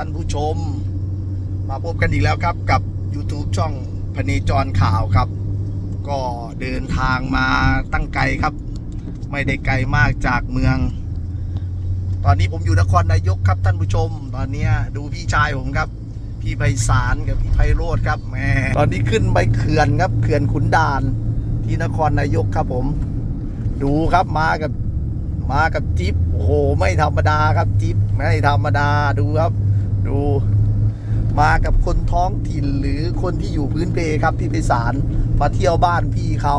ท่านผู้ชม มาพบกันอีกแล้วครับกับ YouTube ช่องพเนจรข่าวครับ ก็เดินทางมาตั้งไกลครับ ไม่ได้ไกลมากจากเมือง ตอนนี้ผมอยู่นครนายกครับท่านผู้ชม ตอนนี้ดูพี่ชายผมครับ พี่ไพศาลกับพี่ไพโรธครับแหมตอนนี้ขึ้นไปเขื่อนครับเขื่อนขุนด่านที่นครนายกครับผม ดูครับมากับมากับจิ๊บโอ้โห ไม่ธรรมดาครับจิ๊บไม่ธรรมดาดูครับ ดู มากับคนท้องถิ่นหรือคนที่อยู่พื้นเพครับพี่ไพศาลมาเที่ยวบ้านพี่เขา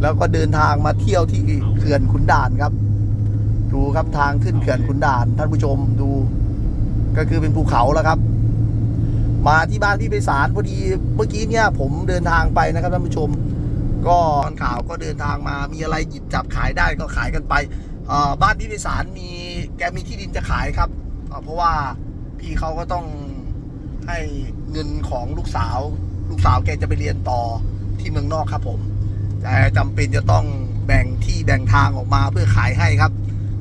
แล้วก็เดินทางมาเที่ยวที่เขื่อนขุนด่านครับ ดูครับทางขึ้นเขื่อนขุนด่าน ท่านผู้ชมดู ก็คือเป็นภูเขาแล้วครับ มาที่บ้านพี่ไพศาลพอดีเมื่อกี้เนี่ย ผมเดินทางไปนะครับท่านผู้ชม ก็ตอนข่าวก็เดินทางมามีอะไรหยิบจับขายได้ก็ขายกันไปบ้านพี่ไพศาลมีแกมีที่ดินจะขายครับ เพราะว่า พี่เขาก็ต้องให้เงินของลูกสาว ลูกสาวแกจะไปเรียนต่อที่เมืองนอกครับผมแต่จำเป็นจะต้องแบ่งที่แบ่งทางออกมาเพื่อขายให้ครับ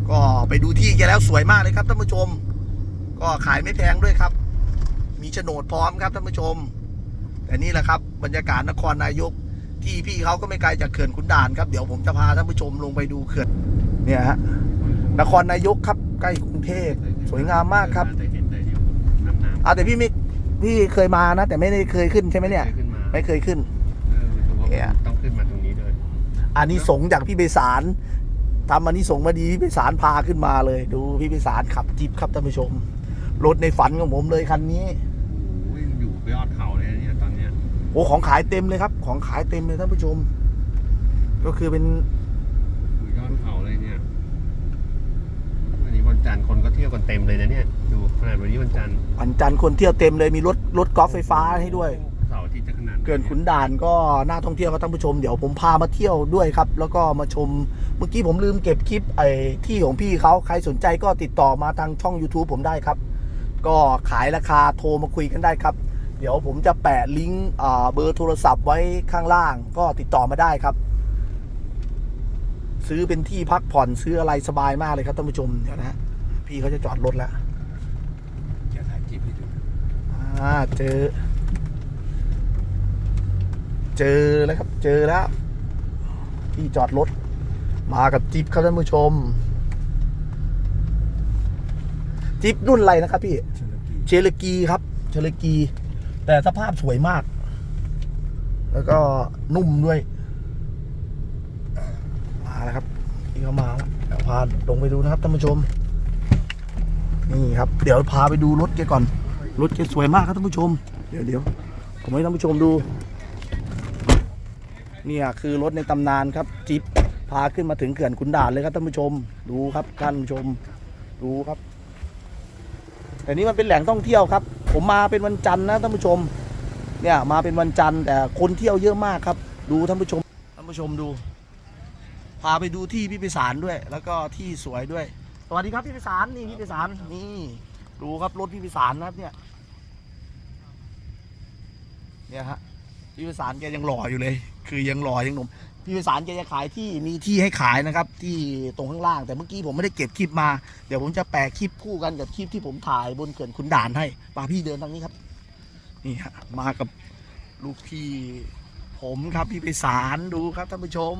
ก็ไปดูที่แกแล้วสวยมากเลยครับท่านผู้ชม ก็ขายไม่แพงด้วยครับ มีโฉนดพร้อมครับท่านผู้ชม แต่นี่แหละครับบรรยากาศนครนายกที่พี่เขาก็ไม่ไกลจากเขื่อนขุนด่านครับ เดี๋ยวผมจะพาท่านผู้ชมลงไปดูเขื่อนเนี่ยฮะนครนายกครับใกล้กรุงเทพสวยงามมากครับ แต่เห็นแต่อยู่ น้ำน้ำอ่าแต่พี่ไม่พี่เคยมานะ แต่ไม่ได้เคยขึ้นใช่ไหมเนี่ย ขึ้นมาไม่เคยขึ้น เออถือว่าเนี่ย ต้องขึ้นมาตรงนี้ด้วยอันนี้สงส์จากพี่ไพศาลทำอันนี้สงส์มาดีพี่ไพศาลพาขึ้นมาเลย ดูพี่ไพศาลขับจิ๊บครับท่านผู้ชม รถในฝันของผมเลยคันนี้ โอ้ยอยู่ยอดเขาเลยนะเนี่ยตอนเนี้ยโอ้ของขายเต็มเลยครับ ของขายเต็มเลยท่านผู้ชม ก็คือเป็น อยู่ยอดเขาเลยเนี่ยวันนี้วันจัน ทร์คนก็เที่ยวกันเต็มเลยนะเนี่ย ดูขนาดวันนี้วันจันทร์วันจันทร์คนเที่ยวเต็มเลยมีรถรถกอล์ฟไฟฟ้าให้ด้วย เสาร์อาทิตย์จะขนาดไหเกินขุนด่านก็น่าท่องเที่ยวครับท่านผู้ชมเดี๋ยวผมพามาเที่ยวด้วยครับ แล้วก็มาชมเมื่อกี้ผมลืมเก็บคลิปไอ้ที่ของพี่เขาใครสนใจก็ติดต่อมาทางช่อง YouTube ผมได้ครับ ก็ขายราคาโทรมาคุยกันได้ครับ เดี๋ยวผมจะแปะลิงก์อ่าเบอร์โทรศัพท์ไว้ข้างล่าง ก็ติดต่อมาได้ครับ ซื้อเป็นที่พักผ่อนซื้ออะไรสบายมากเลยครับท่านผู้ชมเดี๋ยวนะฮะ พี่เขาจะจอดรถแล้วจะถ่ายคลิปให้ดูอ่าเจอ เจอแล้วครับ เจอแล้ว ที่จอดรถ มากับจิ๊บครับท่านผู้ชม จิ๊บรุ่นอะไรนะครับพี่ เชลกีครับ เชลกี แต่สภาพสวยมาก แล้วก็นุ่มด้วย มาแล้วครับ พี่เขามาแล้วเดี๋ยวพาลงไปดูนะครับท่านผู้ชม นี่ครับ เดี๋ยวพาไปดูรถแกก่อน รถแกสวยมากครับท่านผู้ชม เดี๋ยวเดี๋ยวผมให้ท่านผู้ชมดู เนี่ยคือรถในตำนานครับจิ๊บพาขึ้นมาถึงเขื่อนขุนด่านเลยครับท่านผู้ชม ดูครับท่านผู้ชม ดูครับ แต่นี้มันเป็นแหล่งท่องเที่ยวครับ ผมมาเป็นวันจันทร์นะท่านผู้ชม เนี่ยมาเป็นวันจันทร์แต่คนเที่ยวเยอะมากครับ ดูท่านผู้ชม ท่านผู้ชมดู พาไปดูที่พิพิสารด้วย แล้วก็ที่สวยด้วย สวัสดีครับพี่พิสารนี่พี่พิสารนี่ดูครับรถพี่พิสารนะครับเนี่ย เนี่ยฮะพี่พิสารแกยังหล่ออยู่เลย คือยังหล่อยังหนุ่มพี่พิสารแกจะขายที่มีที่ให้ขายนะครับ ที่ตรงข้างล่าง แต่เมื่อกี้ผมไม่ได้เก็บคลิปมา เดี๋ยวผมจะแปะคลิปคู่กันกับคลิปที่ผมถ่ายบนเขื่อนขุนด่านให้ป่าพี่เดินทางนี้ครับ นี่ฮะมากับลูกพี่ผมครับพี่ไพศาลดูครับท่านผู้ชม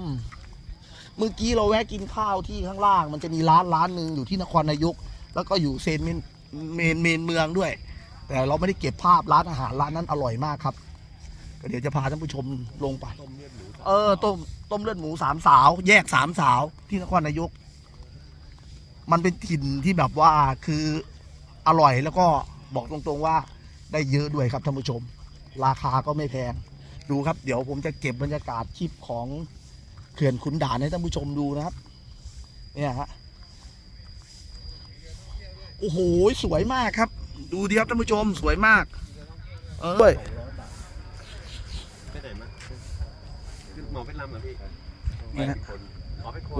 เมื่อกี้เราแวะกินข้าวที่ข้างล่าง มันจะมีร้านร้านหนึ่งอยู่ที่นครนายก แล้วก็อยู่เซนเมนเมนเมนเมืองด้วย แต่เราไม่ได้เก็บภาพร้านอาหารร้านนั้นอร่อยมากครับก็เดี๋ยวจะพาท่านผู้ชมลงไปเออต้มต้มเลือดหมูสามสาว แยกสามสาวที่นครนายก มันเป็นถิ่นที่แบบว่าคืออร่อยแล้วก็บอกตรงๆว่าได้เยอะด้วยครับท่านผู้ชม ราคาก็ไม่แพง ดูครับ เดี๋ยวผมจะเก็บบรรยากาศคลิปของ เขื่อนขุนด่านให้ท่านผู้ชมดูนะครับ เนี่ยฮะโอ้โหสวยมากครับ ดูดีครับท่านผู้ชมสวยมาก เออไปไหนมาหมอเพชรลำเหรอพี่นี่ฮะ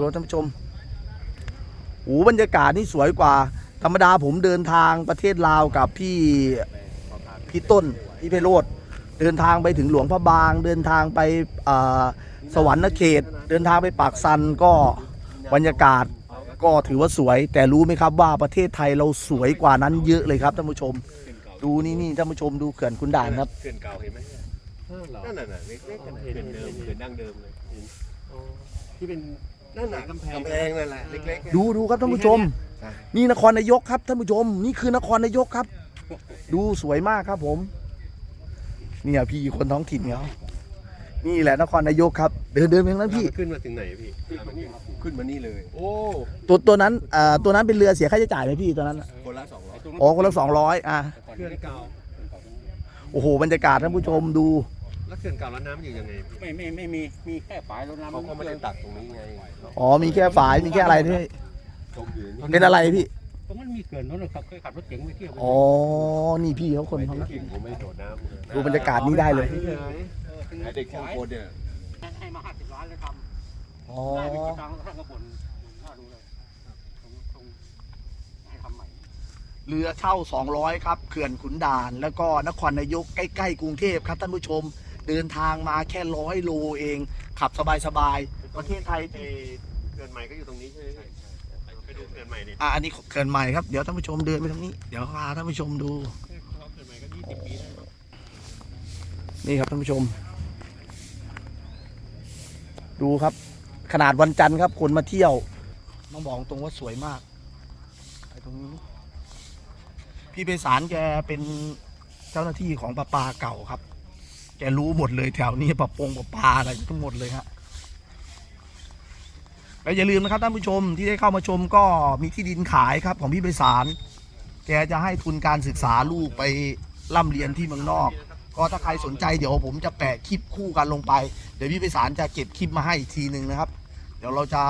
รดูท่านผู้ชมโอ้บรรยากาศนี่สวยกว่า ธรรมดาผมเดินทางประเทศลาวกับพี่พี่ต้นพี่เพโรดเดินทางไปถึงหลวงพระบาง เดินทางไปอ่าสวรรค์เขต เดินทางไปปากซันก็บรรยากาศก็ถือว่าสวย แต่รู้ไหมครับว่าประเทศไทยเราสวยกว่านั้นเยอะเลยครับท่านผู้ชม ดูนี่นี่ท่านผู้ชมดูเขื่อนคุณด่านครับเขื่อนเก่าเห็นไหมนั่นน่ะเล็กๆกันเขื่อนเดิมเขื่อนดั้งเดิมเลยเห็นอ๋อที่เป็นนั่นน่ะกำแพงกำแพงนั่นแหละเล็กๆดูดูครับท่านผู้ชมใช่นี่นครนายกครับท่านผู้ชม นี่คือนครนายกครับ ดูสวยมากครับผม เนี่ยพี่คนท้องถิ่นเขา นี่แหละนครนายกครับ เดินเดินไปทางนั้นพี่ ขึ้นมาถึงไหนพี่ขึ้นมานี่เลย โอ้ตัวตัวนั้นอ่าตัวนั้นเป็นเรือเสียค่าใช้จ่ายไหมพี่ตัวนั้นน่ะคนละสองร้อยอ๋อคนละสองร้อยอะเขื่อนเก่าโอ้โหบรรยากาศท่านผู้ชมดูแล้วเขื่อนเก่าแล้วน้ำอยู่ยังไงพี่ไม่ไม่ไม่มีมีแค่ฝายรดน้ำเขาก็ไม่ได้ตักตรงนี้ไงอ๋อมีแค่ฝายมีแค่อะไรด้วยจมอยู่นี่เป็นอะไรพี่ตรงนั้นมีเขื่อนนู้นนะครับเคยขับรถเก๋งไปเที่ยวอ๋อ นี่พี่เขาคนไม่ท้องได้ถิ่นกินผมไม่โดดน้ำดูบรรยากาศนี้ได้เลย เด็กช่างคนเนี่ยให้มาห้าสิบล้านแล้วทอ๋อำได้ไปกี่ครั้งท่านก็บ่นน่าดูเลยตรงตรงให้ทำใหม่เรือเช่า 200 ครับเขื่อนขุนด่าน แล้วก็นครนายกใกล้ๆกรุงเทพครับท่านผู้ชม เดินทางมาแค่ร้อยโลเอง ขับสบายๆประเทศไทยเอ่อเขื่อนใหม่ก็อยู่ตรงนี้ใช่ไหมไปดูเขื่อนใหม่ดิอะอันนี้เขื่อนใหม่ครับ เดี๋ยวท่านผู้ชมเดินไปทางนี้ เดี๋ยวพาท่านผู้ชมดูเขื่อนใหม่ก็ยี่สิบปีแล้ว นี่ครับท่านผู้ชม ดูครับ ขนาดวันจันทร์ครับ คนมาเที่ยวต้องบอกตรงว่าสวยมากไปตรงนี้ พี่ไปสารแกเป็นเจ้าหน้าที่ของประปาเก่าครับ แกรู้หมดเลยแถวนี้ประปงประปาอะไรทั้งหมดเลยฮะแล้วอย่าลืมนะครับท่านผู้ชมที่ได้เข้ามาชมก็มีที่ดินขายครับ ของพี่ไปสาร แกจะให้ทุนการศึกษาลูกไปร่ำเรียนที่เมืองนอก ก็ถ้าใครสนใจเดี๋ยวผมจะแปะคลิปคู่กันลงไป เดี๋ยวพี่ไปสารจะเก็บคลิปมาให้อีกทีหนึ่งนะครับ เดี๋ยวเราจะ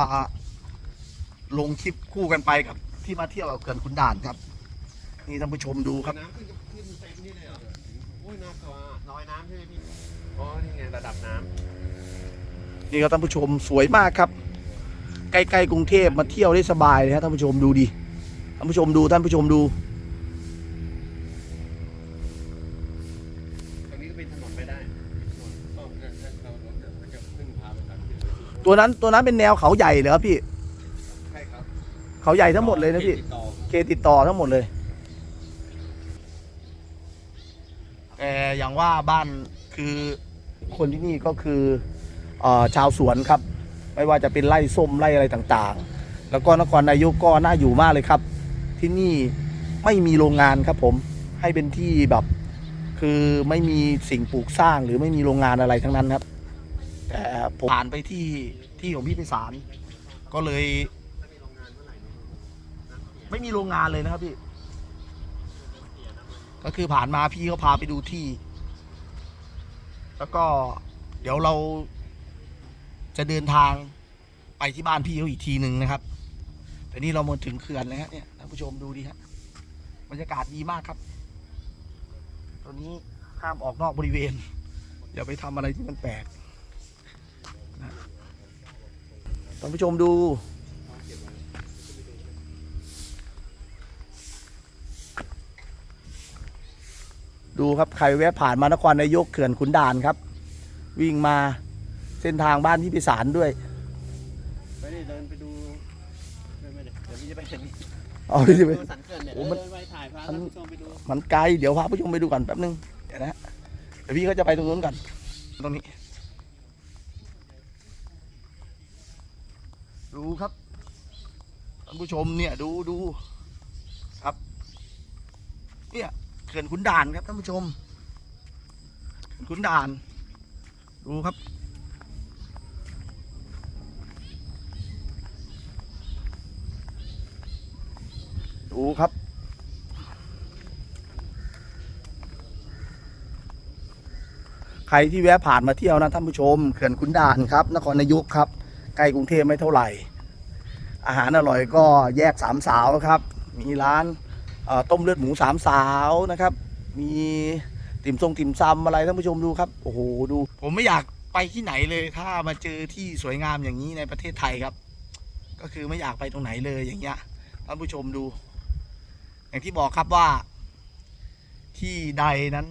ลงคลิปคู่กันไปกับที่มาเที่ยวกับเขื่อนขุนด่านครับ นี่ท่านผู้ชมดูครับน้ำขึ้นขึ้นเต็มนี่เลยเหรอโอ้ยน่ากลัวลอยน้ำใช่ไหมพี่อ๋อนี่ไงระดับน้ำนี่ครับท่านผู้ชมสวยมากครับ ใกล้ๆกรุงเทพมาเที่ยวได้สบายเลยครับท่านผู้ชมดูดิท่านผู้ชมดูท่านผู้ชมดู ตรงนี้ก็เป็นถนนไปได้ต้องนั่นนั่นเรารถเนี่ยมันจะขึ้นพาไปตามที่ ตัวนั้นตัวนั้นเป็นแนวเขาใหญ่เหรอครับพี่ ใช่ครับเขาใหญ่ทั้งหมดเลยนะพี่ ติดต่อเคติดต่อทั้งหมดเลยแต่อย่างว่าบ้านคือคนที่นี่ก็คือเออชาวสวนครับ ไม่ว่าจะเป็นไร่ส้มไร่อะไรต่างๆ แล้วก็นครนายกก็น่าอยู่มากเลยครับ ที่นี่ไม่มีโรงงานครับผมให้เป็นที่แบบ คือไม่มีสิ่งปลูกสร้างหรือไม่มีโรงงานอะไรทั้งนั้นครับ แต่ผมผ่านไปที่ที่ของพี่ไพศาลก็เลย ไม่มีโรงงานเลยนะครับพี่ ก็คือผ่านมาพี่เขาพาไปดูที่ แล้วก็เดี๋ยวเราจะเดินทางไปที่บ้านพี่เขาอีกทีหนึ่งนะครับแต่นี่เรามาถึงเขื่อนแล้วเนี่ยท่านผู้ชมดูดิฮะบรรยากาศดีมากครับ ตอนนี้ห้ามออกนอกบริเวณ อย่าไปทำอะไรที่มันแปลก ท่านผู้ชมดู ดูครับใครแวะผ่านมานครนายกเขื่อนขุนด่านครับ วิ่งมาเส้นทางบ้านที่พิสารด้วยไปนี่เดินไปดูไม่ไม่ได้เดี๋ยวพี่จะไปเห็นเอาดิไปสันเขื่อนเนี่ยโอ้เดิมันนไปถ่ายพาท่านผู้ชมไปดูมันไกลเดี๋ยวพาผู้ชมไปดูก่อนแป๊บนึงเดี๋ยวนะเดี๋ยวพี่เขาจะไปตรงนู้นก่อนตรงนี้ ดูครับท่านผู้ชมเนี่ยดูดูครับ เนี่ยเขื่อนขุนด่านครับท่านผู้ชมเขื่อนขุนด่าน ดูครับ ดูครับใครที่แวะผ่านมาเที่ยวนะท่านผู้ชมเขื่อนขุนด่านครับ นครนายกครับ ใกล้กรุงเทพไม่เท่าไหร่ อาหารอร่อยก็แยกสามสาวครับ มีร้านต้มเลือดหมูสามสาวนะครับ มีติ่มซงติ่มซำอะไรท่านผู้ชมดูครับ โอ้โหดู ผมไม่อยากไปที่ไหนเลยถ้ามาเจอที่สวยงามอย่างนี้ในประเทศไทยครับ ก็คือไม่อยากไปตรงไหนเลยอย่างเงี้ยท่านผู้ชมดู อย่างที่บอกครับว่า ที่ใดนั้น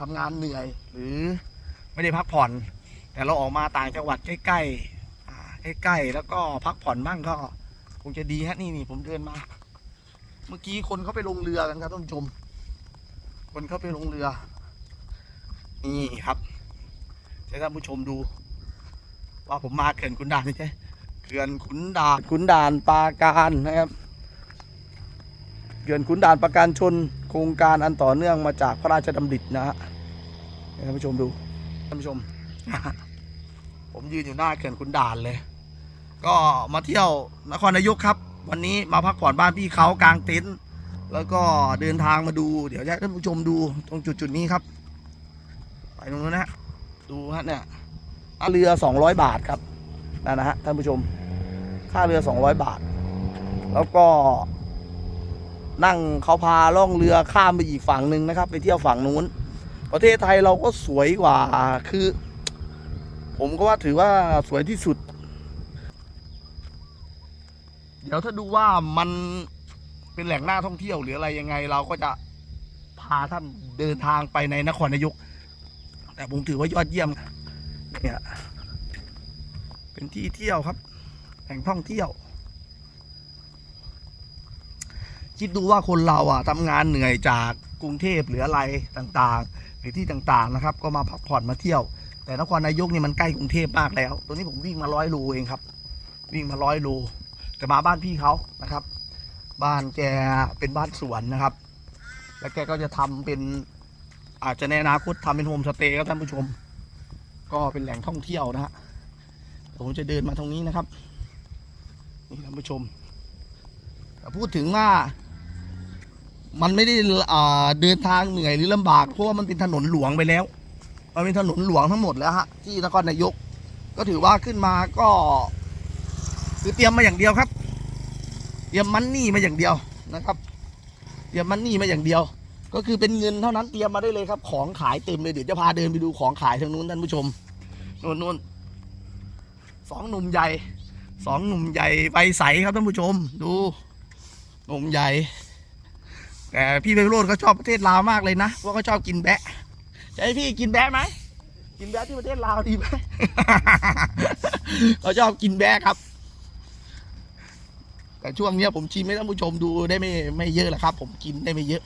ทำงานเหนื่อยหรือไม่ได้พักผ่อน แต่เราออกมาต่างจังหวัดใกล้ๆ ใกล้ๆแล้วก็พักผ่อนบ้างก็ คงจะดีฮะนี่นี่ผมเดินมา เมื่อกี้คนเขาไปลงเรือกันครับท่านผู้ชม คนเขาไปลงเรือ นี่ครับให้ท่านผู้ชมดู ว่าผมมาเขื่อนขุนด่านนี่ใช่เขื่อนขุนด่านขุนด่านปราการนะครับเขื่อนขุนด่านปราการชน โครงการอันต่อเนื่องมาจากพระราชดำรินะฮะให้ท่านผู้ชมดูท่านผู้ชม ผมยืนอยู่หน้าเขื่อนขุนด่านเลย ก็มาเที่ยวนครนายกครับ วันนี้มาพักผ่อนบ้านพี่เขากลางเต็นท์แล้วก็เดินทางมาดู เดี๋ยวจะให้ท่านผู้ชมดูตรงจุดจุดๆนี้ครับ ไปตรงนู้นนะฮะดูฮะเนี่ยค่าเรือ 200 บาทครับนั่นนะฮะท่านผู้ชม ค่าเรือ 200 บาท แล้วก็ นั่งเขาพาล่องเรือข้ามไปอีกฝั่งหนึ่งนะครับ ไปเที่ยวฝั่งนู้น ประเทศไทยเราก็สวยกว่าคือ ผมก็ว่าถือว่าสวยที่สุด เดี๋ยวถ้าดูว่ามันเป็นแหล่งน่าท่องเที่ยวหรืออะไรยังไง เราก็จะพาท่านเดินทางไปในนครนายก แต่ผมถือว่ายอดเยี่ยมเนี่ยเป็นที่เที่ยวครับ แหล่งท่องเที่ยว คิดดูว่าคนเราอะทำงานเหนื่อยจากกรุงเทพหรืออะไรต่างๆ หรือที่ต่างๆนะครับ ก็มาพักผ่อนมาเที่ยว แต่นครนายกนี่มันใกล้กรุงเทพมากแล้ว ตัวนี้ผมวิ่งมาร้อยโลเองครับ วิ่งมาร้อยโล แต่มาบ้านพี่เขานะครับ บ้านแกเป็นบ้านสวนนะครับ แล้วแกก็จะทำเป็นอาจจะในอนาคตทำเป็นโฮมสเตย์ครับท่านผู้ชม ก็เป็นแหล่งท่องเที่ยวนะฮะผมจะเดินมาตรงนี้นะครับนี่ท่านผู้ชมพูดถึงว่ามันไม่ได้เดินทางเหนื่อยหรือลำบากเพราะว่ามันเป็นถนนหลวงไปแล้ว มันเป็นถนนหลวงทั้งหมดแล้วฮะที่นครนายก ก็ถือว่าขึ้นมาก็ คือเตรียมมาอย่างเดียวครับ เตรียมมันนี่มาอย่างเดียวนะครับ เตรียมมันนี่มาอย่างเดียว ก็คือเป็นเงินเท่านั้นเตรียมมาได้เลยครับ ของขายเต็มเลยเดี๋ยวจะพาเดินไปดูของขายทางนู้นท่านผู้ชมนู่นนู่นสองหนุ่มใหญ่สองหนุ่มใหญ่ใบใสครับท่านผู้ชม ดูหนุ่มใหญ่แต่พี่ไพโรดเขาชอบประเทศลาวมากเลยนะเพราะเขาชอบกินแบะจะให้พี่กินแบะไหมกินแบะที่ประเทศลาวดีไหมเขาชอบกินแบะครับ แต่ช่วงเนี้ยผมชิมให้ท่านผู้ชมดูได้ไม่ไม่เยอะแหละครับ ผมกินได้ไม่เยอะ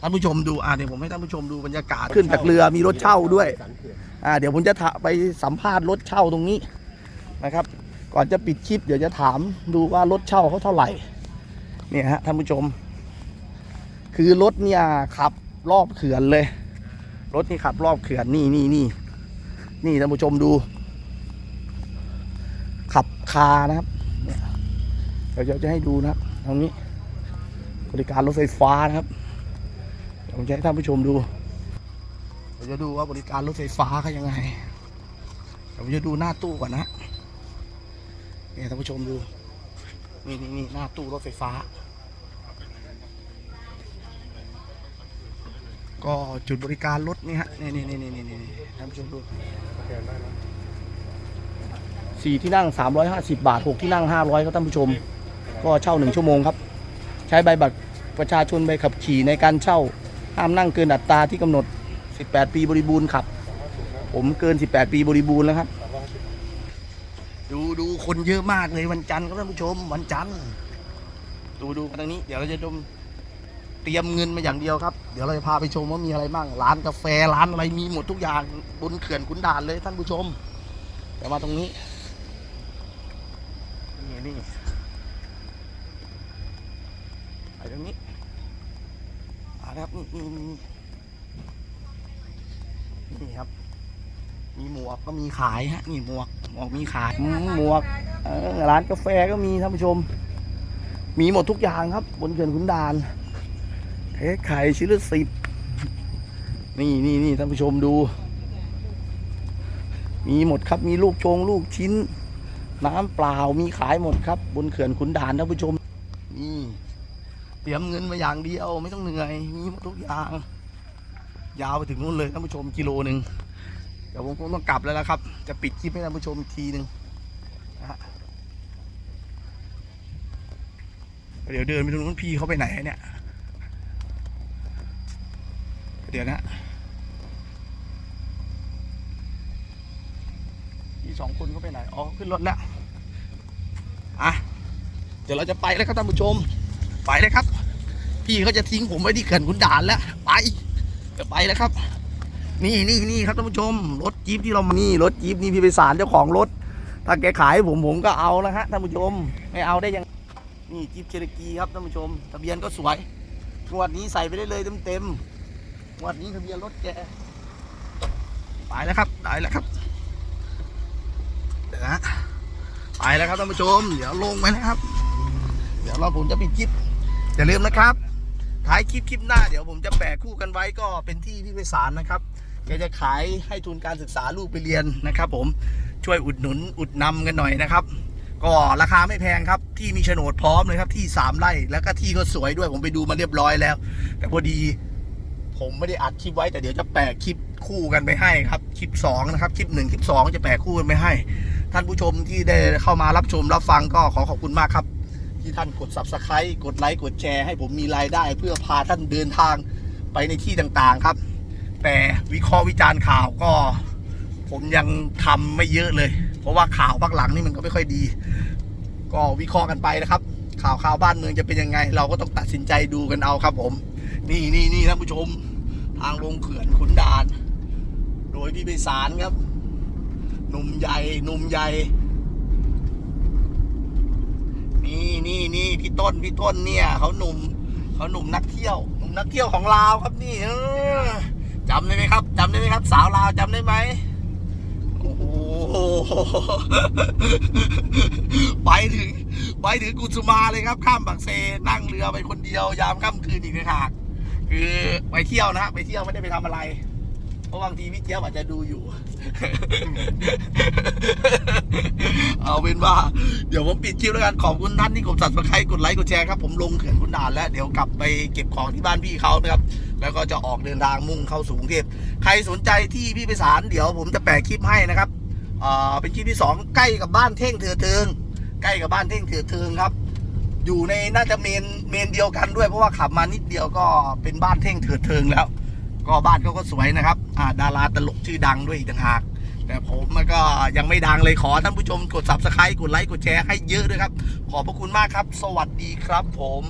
ท่านผู้ชมดูอ่าเดี๋ยวผมให้ท่านผู้ชมดูบรรยากาศขึ้นจากเรือมีรถเช่าด้วยเขื่อนอ่าเดี๋ยวผมจะถาไปสัมภาษณ์รถเช่าตรงนี้นะครับ ก่อนจะปิดคลิปเดี๋ยวจะถามดูว่ารถเช่าเขาเท่าไหร่เนี่ยฮะท่านผู้ชม คือรถเนี่ยขับรอบเขื่อนเลย รถนี่ขับรอบเขื่อนนี่นี่นี่นี่ท่านผู้ชมดู ขับคานะครับ เดี๋ยวจะให้ดูนะครับตรงนี้ บริการรถไฟฟ้านะครับเดี๋ยวผมจะให้ท่านผู้ชมดูเดี๋ยวจะดูว่าบริการรถไฟฟ้าเขายังไงเดี๋ยวผมจะดูหน้าตู้ก่อนนะเนี่ยท่านผู้ชมดูนี่นี่นี่หน้าตู้รถไฟฟ้า ก็จุดบริการรถนี่ฮะนี่นี่นี่นี่นี่นี่ท่านผู้ชมดูสี่ที่นั่ง350บาทหกที่นั่ง500ครับท่านผู้ชม ก็เช่าหนึ่งชั่วโมงครับ ใช้ใบบัตรประชาชนใบขับขี่ในการเช่าห้ามนั่งเกินอัตราที่กำหนด 18 ปีบริบูรณ์ครับผมเกิน 18 ปีบริบูรณ์แล้วครับ ดูดูคนเยอะมากเลยวันจันทร์ครับท่านผู้ชมวันจันทร์ดูดูกันตรงนี้ เดี๋ยวเราจะดมเตรียมเงินมาอย่างเดียวครับ เดี๋ยวเราจะพาไปชมว่ามีอะไรบ้าง ร้านกาแฟร้านอะไรมีหมดทุกอย่างบนเขื่อนขุนด่านเลยท่านผู้ชมเดี๋ยวมาตรงนี้นี่นี่ไป ตรงนี้มาครับนี่นี่นี่นี่ครับ มีหมวกก็มีขายฮะนี่หมวกหมวกมีขายหมวกเออร้านกาแฟก็มีท่านผู้ชม มีหมดทุกอย่างครับ บนเขื่อนขุนด่านเทสไข่ชิ้นละสิบนี่นี่นี่ท่านผู้ชมดู มีหมดครับมีลูกชงลูกชิ้น น้ำเปล่ามีขายหมดครับ บนเขื่อนขุนด่านท่านผู้ชมนี่ เตรียมเงินมาอย่างเดียวไม่ต้องเหนื่อยมีหมดทุกอย่าง ยาวไปถึงนู่นเลยท่านผู้ชมกิโลหนึ่งเดี๋ยวผมคงต้องกลับแล้วนะครับ จะปิดคลิปให้ท่านผู้ชมอีกทีหนึ่งนะฮะเดี๋ยวเดินไปตรงนู้นพี่เขาไปไหนเนี่ย เดี๋ยวนะพี่สองคนเขาไปไหน อ๋อ ขึ้นรถแล้ว อะ เดี๋ยวเราจะไปแล้วครับท่านผู้ชม ไปเลยครับ พี่เขาจะทิ้งผมไว้ที่เขื่อนขุนด่านแล้ว ไปจะไปแล้วครับ นี่นี่นี่ครับท่านผู้ชม รถจี๊ปที่เรามานี่รถจี๊ปนี่พี่ไปสารเจ้าของรถ ถ้าแกขายให้ผมผมก็เอานะฮะท่านผู้ชมไม่เอาได้ยัง นี่จี๊ปเชลกีครับท่านผู้ชม ทะเบียนก็สวยงวดนี้ใส่ไปได้เลยเต็มเต็มงวดนี้ทะเบียนรถแกไปแล้วครับได้แล้วครับเดี๋ยวนะไปแล้วครับท่านผู้ชม เดี๋ยวลงไปนะครับ เดี๋ยวเราผมจะปิดคลิปอย่าลืมนะครับ ท้ายคลิปคลิปหน้าเดี๋ยวผมจะแปะคู่กันไว้ก็เป็นที่พี่ไพศาลนะครับแกจะขายให้ทุนการศึกษาลูกไปเรียนนะครับ ผมช่วยอุดหนุนอุดนำกันหน่อยนะครับ ก็ราคาไม่แพงครับ ที่มีโฉนดพร้อมเลยครับที่สามไร่แล้วก็ที่ก็สวยด้วยผมไปดูมาเรียบร้อยแล้ว แต่พอดีผมไม่ได้อัดคลิปไว้แต่เดี๋ยวจะแปะคลิปคู่กันไปให้ครับคลิปสองนะครับคลิปหนึ่งคลิปสองจะแปะคู่กันไปให้ ท่านผู้ชมที่ได้เข้ามารับชมรับฟังก็ขอขอบคุณมากครับ ที่ท่านกด subscribe กดไลค์กดแชร์ให้ผมมีรายได้ เพื่อพาท่านเดินทางไปในที่ต่างๆครับ แต่วิเคราะห์วิจารณ์ข่าวก็ ผมยังทำไม่เยอะเลย เพราะว่าข่าวพักหลังนี่มันก็ไม่ค่อยดี ก็วิเคราะห์กันไปนะครับ ข่าวข่าวบ้านเมืองจะเป็นยังไง เราก็ต้องตัดสินใจดูกันเอาครับ ผม นี่นี่นี่ท่านผู้ชมทางลงเขื่อนขุนด่าน โดยพี่ไปสารครับหนุ่มใหญ่หนุ่มใหญ่ นี่นี่นี่พี่ต้นพี่ต้นเนี่ยเขาหนุ่มเขาหนุ่มนักเที่ยวหนุ่มนักเที่ยวของลาวครับนี่จำได้ไหมครับจำได้ไหมครับ สาวลาวจำได้ไหมโอ้โหไปถึงไปถึงกุสุมาเลยครับ ข้ามบักเซนั่งเรือไปคนเดียวยามค่ำคืนอีกนะคกคือไปเที่ยวนะฮะไปเที่ยวไม่ได้ไปทำอะไร ราะบางทีพี่เจี๊ยบอาจจะดูอยู่ เอาเป็นว่า เดี๋ยวผมปิดคลิปแล้วกันขอบคุณท่านที่กด subscribe กดไลค์กดแชร์ครับผมลงเขื่อนขุนด่านแล้วเดี๋ยวกลับไปเก็บของที่บ้านพี่เขานะครับ แล้วก็จะออกเดินทางมุ่งเข้าสู่กรุงเทพใครสนใจที่พี่ไปสารเดี๋ยวผมจะแปะคลิปให้นะครับอ่าเป็นคลิปที่สองใกล้กับบ้านเท่งเถือเทิงใกล้กับบ้านเท่งเถือเทิงครับอยู่ในน่าจะเมนเมนเดียวกันด้วยเพราะว่าขับมานิดเดียวก็เป็นบ้านเท่งเถือเทิงแล้ว ก็บ้านเขาก็สวยนะครับอ่าดาราตลกชื่อดังด้วยอีกต่างหาก แต่ผมมันก็ยังไม่ดังเลยขอท่านผู้ชมกด subscribe กดไลค์กดแชร์ให้เยอะด้วยครับ ขอบพระคุณมากครับ สวัสดีครับผม